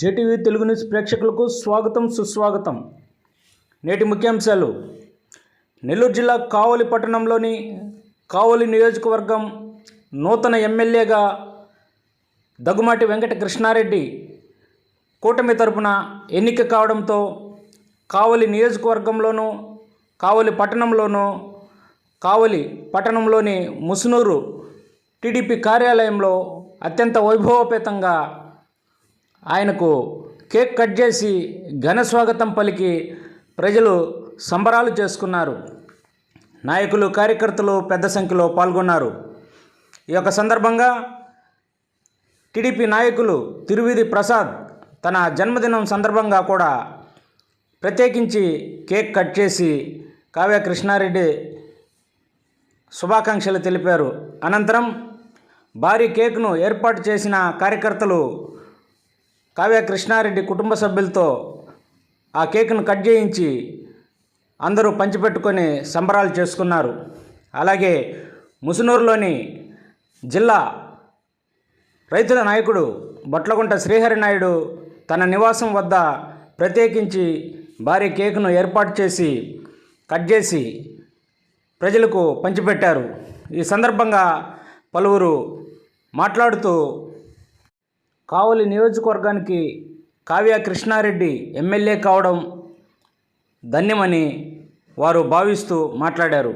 JTV Telugu news ప్రేక్షకులకు స్వాగతం సుస్వాగతం. నేటి ముఖ్యాంశాలు. నెల్లూరు జిల్లా కావలి పట్టణంలోని కావలి నియోజకవర్గం నూతన ఎమ్మెల్యేగా దగ్గుమాటి వెంకట కృష్ణారెడ్డి కూటమి తరపున ఎన్నిక కావడంతో కావలి నియోజకవర్గంలోనూ కావలి పట్టణంలోనూ కావలి పట్టణంలోని ముసునూరు టీడీపీ కార్యాలయంలో అత్యంత వైభవపేతంగా ఆయనకు కేక్ కట్ చేసి ఘన స్వాగతం పలికి ప్రజలు సంబరాలు చేసుకున్నారు. నాయకులు కార్యకర్తలు పెద్ద సంఖ్యలో పాల్గొన్నారు. ఈ యొక్క సందర్భంగా టీడీపీ నాయకులు తిరువిధి ప్రసాద్ తన జన్మదినం సందర్భంగా కూడా ప్రత్యేకించి కేక్ కట్ చేసి కావ్య కృష్ణారెడ్డి శుభాకాంక్షలు తెలిపారు. అనంతరం భారీ కేక్ను ఏర్పాటు చేసిన కార్యకర్తలు కావ్య కృష్ణారెడ్డి కుటుంబ సభ్యులతో ఆ కేక్ను కట్ చేయించి అందరూ పంచిపెట్టుకొని సంబరాలు చేసుకున్నారు. అలాగే ముసునూరులోని జిల్లా రైతుల నాయకుడు బొట్లగుంట శ్రీహరి నాయుడు తన నివాసం వద్ద ప్రత్యేకించి భారీ కేకును ఏర్పాటు చేసి కట్ చేసి ప్రజలకు పంచిపెట్టారు. ఈ సందర్భంగా పలువురు మాట్లాడుతూ కావలి నియోజకవర్గానికి కావ్య కృష్ణారెడ్డి ఎమ్మెల్యే కావడం ధన్యమని వారు భావిస్తూ మాట్లాడారు.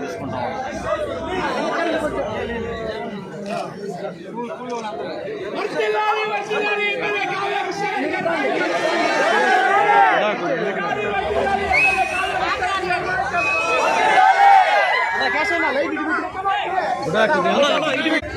తీసుకుంటాం క్యాష్ అయినా లైట్ ఇటు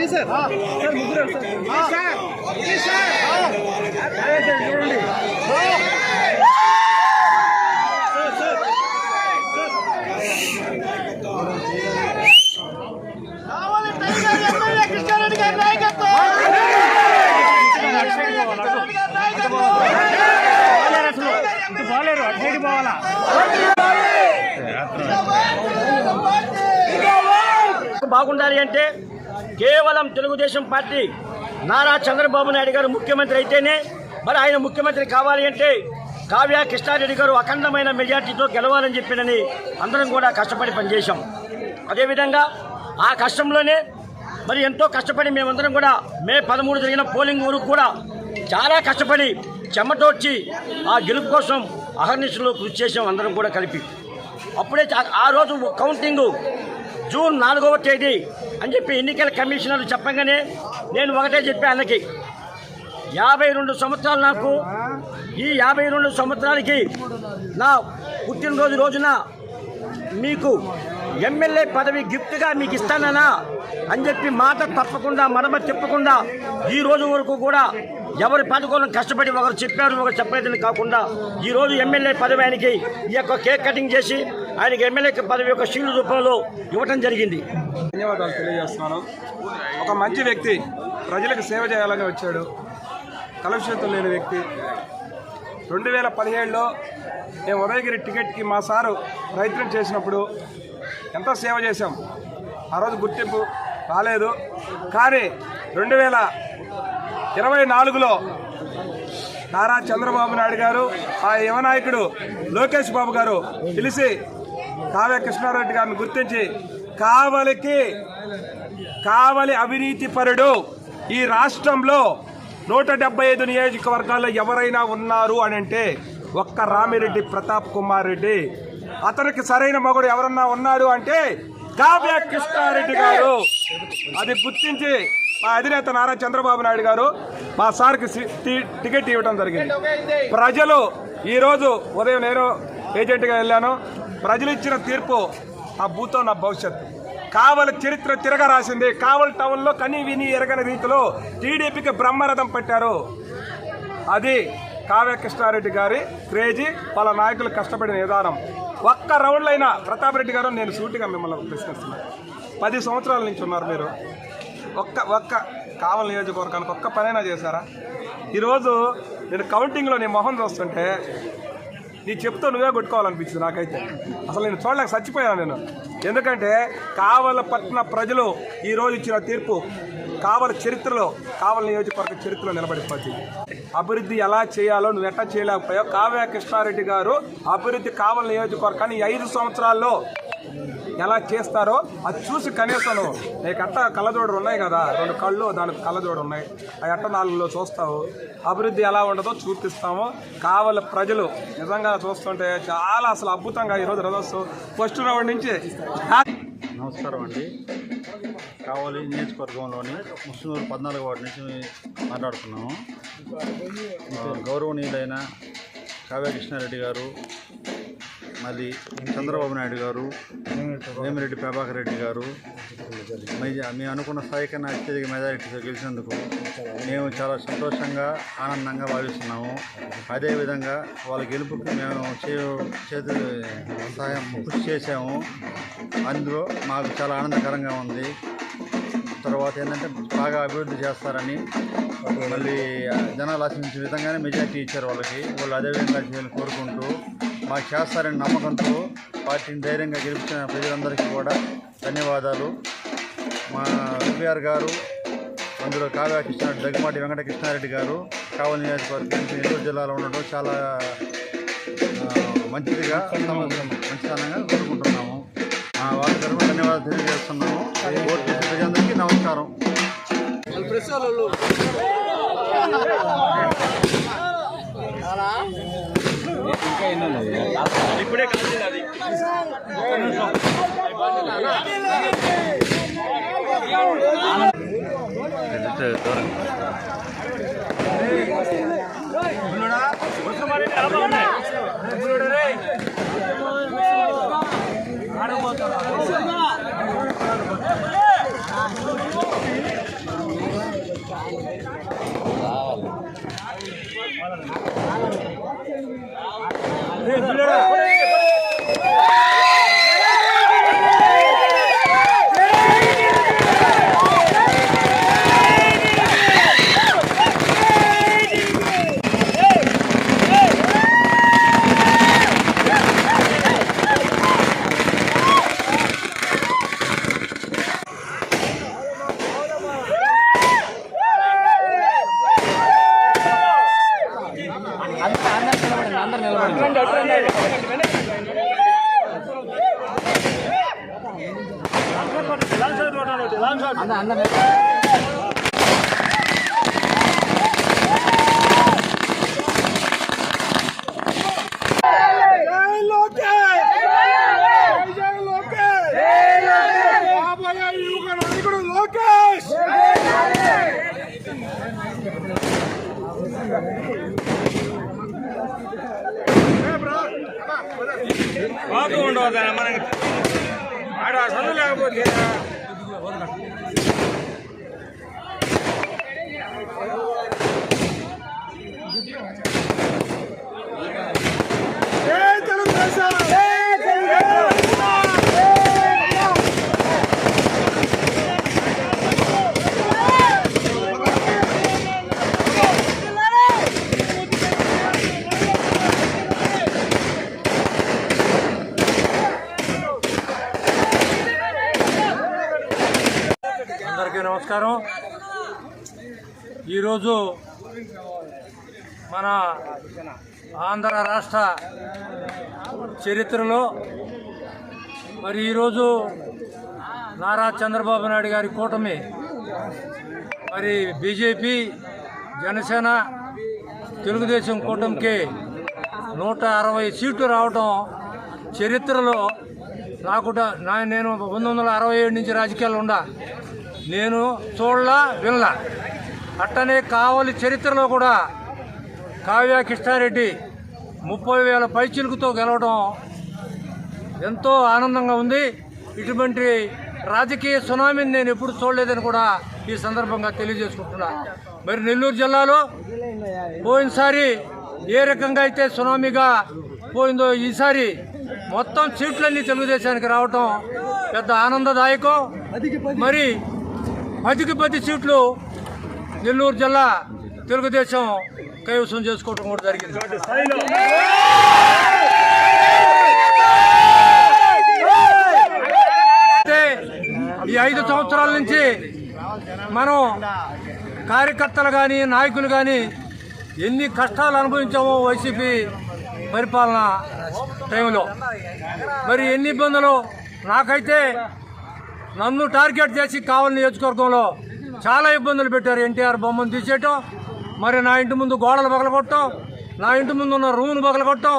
విని సార్. సార్ సార్ ముగ్గురు సార్ చూడండి సార్ సార్. ఇటు పోలేరు అటు సైడ్ పోవాలా బాగుండాలి అంటే కేవలం తెలుగుదేశం పార్టీ నారా చంద్రబాబు నాయుడు గారు ముఖ్యమంత్రి అయితేనే మరి ఆయన ముఖ్యమంత్రి కావాలి అంటే కావ్య కృష్ణారెడ్డి గారు అఖండమైన మెజార్టీతో గెలవాలని చెప్పినని అందరం కూడా కష్టపడి పనిచేశాం. అదేవిధంగా ఆ కష్టంలోనే మరి ఎంతో కష్టపడి మేమందరం కూడా మే పదమూడు జరిగిన పోలింగ్ వరకు కూడా చాలా కష్టపడి చెమటోడ్చి ఆ గెలుపు కోసం అహర్నిశలు కృషి చేసాం అందరం కూడా కలిపి. అప్పుడే ఆ రోజు కౌంటింగు జూన్ నాలుగవ తేదీ అని చెప్పి ఎన్నికల కమిషనర్ చెప్పగానే నేను ఒకటే చెప్పా అన్నకి. యాభై రెండు సంవత్సరాలు నాకు ఈ యాభై రెండు సంవత్సరాలకి నా పుట్టినరోజు రోజున మీకు ఎమ్మెల్యే పదవి గిఫ్ట్గా మీకు ఇస్తానన్నా అని చెప్పి మాట తప్పకుండా మడమ తిప్పకుండా ఈ రోజు వరకు కూడా ఎవరి పథకంలో కష్టపడి ఒకరు చెప్పారు ఒకరు చెప్పలేదని కాకుండా ఈ రోజు ఎమ్మెల్యే పదవి ఆయనకి ఈ యొక్క కేక్ కటింగ్ చేసి ఆయనకి ఎమ్మెల్యే పదవి యొక్క శీలు రూపంలో ఇవ్వటం జరిగింది. ధన్యవాదాలు తెలియజేస్తున్నాను. ఒక మంచి వ్యక్తి ప్రజలకు సేవ చేయాలని వచ్చాడు. కలుషితం లేని వ్యక్తి. రెండు వేల పదిహేడులో మేము ఉదయగిరి టికెట్కి మా సారు ప్రయత్నం చేసినప్పుడు ఎంత సేవ చేశాం? ఆ రోజు గుర్తింపు రాలేదు. కానీ రెండు వేల ఇరవై నాలుగులో నారా చంద్రబాబు నాయుడు గారు ఆ యువనాయకుడు లోకేష్ బాబు గారు పిలిచి కావ్య కృష్ణారెడ్డి గారిని గుర్తించి కావలికి కావలి అవినీతి పరుడు ఈ రాష్ట్రంలో నూట డెబ్బై ఐదు నియోజకవర్గాల్లో ఎవరైనా ఉన్నారు అని అంటే ఒక్క రామిరెడ్డి ప్రతాప్ కుమార్ రెడ్డి. అతనికి సరైన మగుడు ఎవరన్నా ఉన్నాడు అంటే కావ్య కృష్ణారెడ్డి గారు. అది గుర్తించి మా అధినేత నారా చంద్రబాబు నాయుడు గారు మా సార్కి సి- టికెట్ ఇవ్వడం జరిగింది. ప్రజలు ఈరోజు ఉదయం నేను ఏజెంట్గా వెళ్ళాను. ప్రజలు ఇచ్చిన తీర్పు ఆ భూతో నా భవిష్యత్తు. కావలి చరిత్ర తిరగ రాసింది కావలి టౌన్లో కని విని ఎరగని రీతిలో టీడీపీకి బ్రహ్మరథం పెట్టారు. అది కావ్య కృష్ణారెడ్డి గారి క్రేజీ వాళ్ళ నాయకులు కష్టపడిన విధానం. ఒక్క రౌండ్లో అయినా ప్రతాప్ రెడ్డి గారు నేను సూటిగా మిమ్మల్ని ప్రశ్నిస్తున్నాను పది సంవత్సరాల నుంచి ఉన్నారు మీరు. ఒక్క ఒక్క కావలి నియోజకవర్గానికి ఒక్క పనైనా చేశారా? ఈరోజు నేను కౌంటింగ్లో నీ మొహం చూస్తుంటే నీ చెప్తూ నువ్వే కొట్టుకోవాలనిపించింది నాకైతే. అసలు నేను చూడలేక చచ్చిపోయాను నేను. ఎందుకంటే కావల పట్టిన ప్రజలు ఈరోజు ఇచ్చిన తీర్పు కావల చరిత్రలో కావల నియోజకవర్గ చరిత్రలో నిలబడిపోతుంది. అభివృద్ధి ఎలా చేయాలో నువ్వు ఎట్లా చేయలేకపోయావు? కావ్య కృష్ణారెడ్డి గారు అభివృద్ధి కావల నియోజకవర్గాన్ని ఐదు సంవత్సరాల్లో ఎలా చేస్తారో అది చూసి కనీసం నీకు అట్ట కళ్ళజోడు ఉన్నాయి కదా రెండు కళ్ళు దానికి కళ్ళజోడు ఉన్నాయి. ఆ అట్ట నాలుగులో చూస్తావు? అభివృద్ధి ఎలా ఉండదో చూపిస్తాము. కావాలి ప్రజలు నిజంగా చూస్తుంటే చాలా అసలు అద్భుతంగా ఈరోజు రథోత్సవం ఫస్ట్ రౌండ్ నుంచి నమస్కారం అండి. కావాలి నియోజకవర్గంలోని ముస్లింలు పద్నాలుగు వాటి నుంచి మాట్లాడుతున్నాము. గౌరవనీయులైన కావ్య కృష్ణారెడ్డి గారు మళ్ళీ చంద్రబాబు నాయుడు గారు వేమిరెడ్డి ప్రభాకర్ రెడ్డి గారు. మెజ- మేము అనుకున్న స్థాయి కన్నా అత్యధిక మెజారిటీతో గెలిచినందుకు మేము చాలా సంతోషంగా ఆనందంగా భావిస్తున్నాము. అదేవిధంగా వాళ్ళ గెలుపుకి మేము చే చేతు సహాయం కృషి చేసాము అందులో మాకు చాలా ఆనందకరంగా ఉంది. తర్వాత ఏంటంటే బాగా అభివృద్ధి చేస్తారని మళ్ళీ జనాలు ఆశించిన విధంగానే మెజార్టీ ఇచ్చారు వాళ్ళకి. వాళ్ళు అదే విధంగా చేయాలని కోరుకుంటూ మాకు చేస్తారని నమ్మకంతో పార్టీని ధైర్యంగా గెలిపించిన ప్రజలందరికీ కూడా ధన్యవాదాలు. మా ఎన్టీఆర్ గారు అందులో కావ్య కృష్ణ దగ్గమాటి వెంకటకృష్ణారెడ్డి గారు కావలి నియోజకవర్గం నెల్లూరు జిల్లాలో ఉండడం చాలా మంచిదిగా మంచితనంగా కోరుకుంటున్నాము. ఆ, వారి తరఫున ధన్యవాదాలు తెలియజేస్తున్నాము. ఓటు ప్రజలందరికీ నమస్కారం. ఇప్పుడే కలిసింది అది ये बिल्डर है ఉండవు మనకి ఆడ చదువు లేకపోతే నమస్కారం. ఈరోజు మన ఆంధ్ర రాష్ట్ర చరిత్రలో మరి ఈరోజు నారా చంద్రబాబు నాయుడు గారి కూటమి మరి బీజేపీ జనసేన తెలుగుదేశం కూటమికి నూట అరవై సీట్లు రావటం చరిత్రలో నాకు నా నేను పంతొమ్మిది వందల అరవై ఏడు నుంచి రాజకీయాలు ఉండా. నేను చూడలా వినలా. అట్టనే కావలి చరిత్రలో కూడా కావ్య కృష్ణారెడ్డి ముప్పై వేల పైచిలుకుతో గెలవడం ఎంతో ఆనందంగా ఉంది. ఇటువంటి రాజకీయ సునామీని నేను ఎప్పుడు చూడలేదని కూడా ఈ సందర్భంగా తెలియజేసుకుంటున్నా. మరి నెల్లూరు జిల్లాలో పోయినసారి ఏ రకంగా అయితే సునామీగా పోయిందో ఈసారి మొత్తం సీట్లన్నీ తెలుగుదేశానికి రావటం పెద్ద ఆనందదాయకం. మరి పదికి పది సీట్లు నెల్లూరు జిల్లా తెలుగుదేశం కైవసం చేసుకోవడం కూడా జరిగింది. అయితే ఈ ఐదు సంవత్సరాల నుంచి మనం కార్యకర్తలు కానీ నాయకులు కానీ ఎన్ని కష్టాలు అనుభవించామో వైసీపీ పరిపాలన టైంలో. మరి ఎన్ని ఇబ్బందులు నాకైతే నన్ను టార్గెట్ చేసి కావలి నియోజకవర్గంలో చాలా ఇబ్బందులు పెట్టారు ఎన్టీఆర్ బొమ్మను తీసేయటం. మరి నా ఇంటి ముందు గోడలు పగలగొట్టం. నా ఇంటి ముందు ఉన్న రూమ్ను పగలగొట్టం.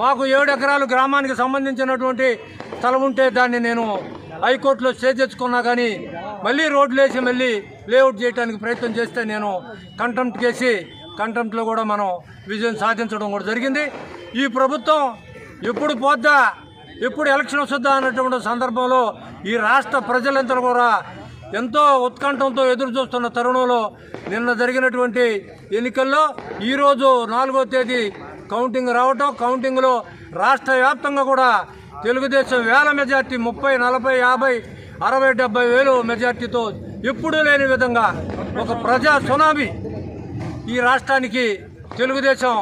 మాకు ఏడు ఎకరాలు గ్రామానికి సంబంధించినటువంటి స్థలం ఉంటే దాన్ని నేను హైకోర్టులో స్టే తెచ్చుకున్నా కానీ మళ్ళీ రోడ్లు వేసి మళ్ళీ లేఅవుట్ చేయడానికి ప్రయత్నం చేస్తే నేను కంటెంప్ట్ చేసి కంటెంప్ట్లో కూడా మనం విజయం సాధించడం కూడా జరిగింది. ఈ ప్రభుత్వం ఎప్పుడు పోద్దా ఎప్పుడు ఎలక్షన్ వస్తుందా అన్నటువంటి సందర్భంలో ఈ రాష్ట్ర ప్రజలంతా కూడా ఎంతో ఉత్కంఠంతో ఎదురు చూస్తున్న తరుణంలో నిన్న జరిగినటువంటి ఎన్నికల్లో ఈరోజు నాలుగో తేదీ కౌంటింగ్ రావటం. కౌంటింగ్లో రాష్ట్ర వ్యాప్తంగా కూడా తెలుగుదేశం వేల మెజార్టీ ముప్పై నలభై యాభై అరవై డెబ్బై వేలు మెజార్టీతో ఎప్పుడూ లేని విధంగా ఒక ప్రజా సునామీ ఈ రాష్ట్రానికి తెలుగుదేశం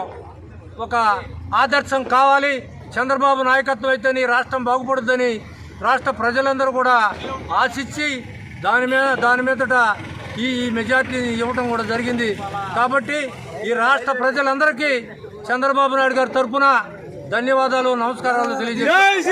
ఒక ఆదర్శం కావాలి. చంద్రబాబు నాయకత్వం అయితేనే రాష్ట్రం బాగుపడుతుందని రాష్ట్ర ప్రజలందరూ కూడా ఆశించి దాని మీద దాని మీదట ఈ ఈ మెజార్టీని ఇవ్వటం కూడా జరిగింది. కాబట్టి ఈ రాష్ట్ర ప్రజలందరికీ చంద్రబాబు నాయుడు గారి తరఫున ధన్యవాదాలు నమస్కారాలు తెలియజేస్తాను